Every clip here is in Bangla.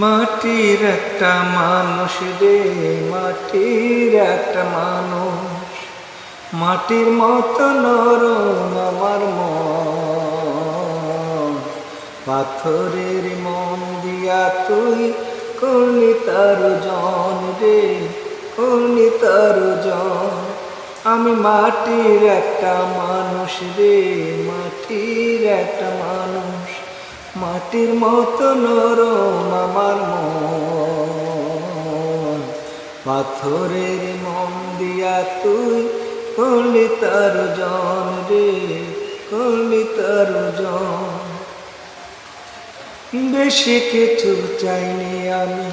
মাটির একটা মানুষ রে, মাটির একটা মানুষ। মাটির মতো নরম আমার মন। পাথরের মন দিয়া তুই করলি তার জন রে করলি তার জন। আমি মাটির একটা মানুষ রে, মাটির একটা মানুষ। মাটির মতো নরম আমার মন। পাথরের মন দিয়া তুই করলি তার জন রে করলি তার জন। বেশি কিছু চাইনি আমি,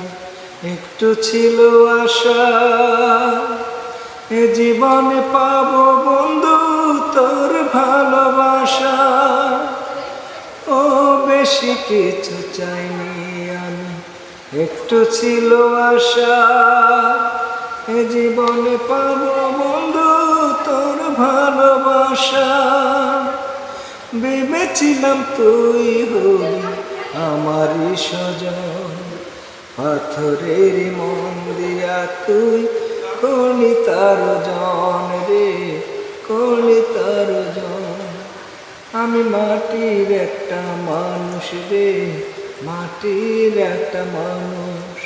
একটু ছিল আশা। এ জীবনে পাবো বন্ধু বেশি কিছু চাইনি আমি। একটু ছিল আশা, এ জীবনে পাবো বন্ধু তোর ভালোবাসা। ভেবেছিলাম তুই হবি আমারই সজন পাথরের মন দিয়া তুই কলি তার জন রে কলি তার আমি মাটির একটা মানুষ রে, মাটির একটা মানুষ।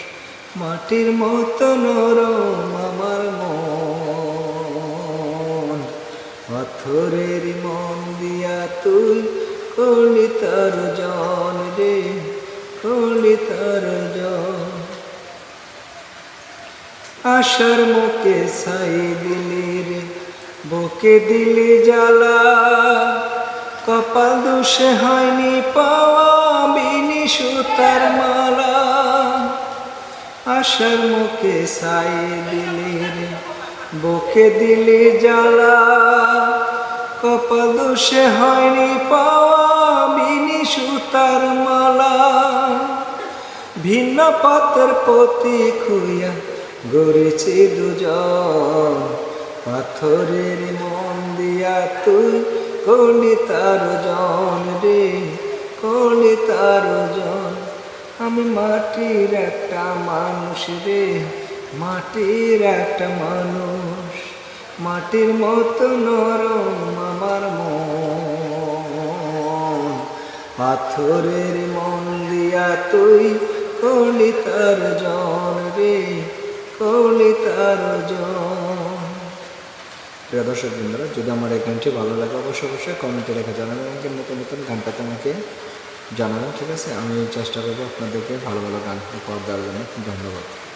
মাটির মতো নরম আমার মন। পাথরের মন দিয়া তুই কলি তার জন রে কলি তার জন। আশার মুখে ছাই দিলি রে, বুকে দিলি জ্বালা। কপাল দোষে হয়নি পাওয়া বিনি সুতার মালা। আশার মুখে ছাই দিলি বুকে দিলি জ্বালা। কপাল দোষে হয়নি পাওয়া বিনি সুতার মালা। ভিন্ন পথের প্রতি খুইয়া গড়েছে দুজন। পাথরের মন দিয়া তুই কলি তার জন রে? কলি তার জন? আমি মাটির একটা মানুষ রে, মাটির একটা মানুষ। মাটির মতো নরম আমার মন। পাথরের মন দিয়া তুই কলি তার জন রে? কলি তার জন? প্রিয় দর্শক বন্ধুরা, যদি আমার এই গানটি ভালো লাগে, অবশ্যই অবশ্যই কমেন্টে রেখে জানাবেন এবং নতুন নতুন গানটা তোমাকে জানাবেন, ঠিক আছে? আমি চেষ্টা করব আপনাদেরকে ভালো ভালো গান উপহার দেওয়ার জন্য। ধন্যবাদ।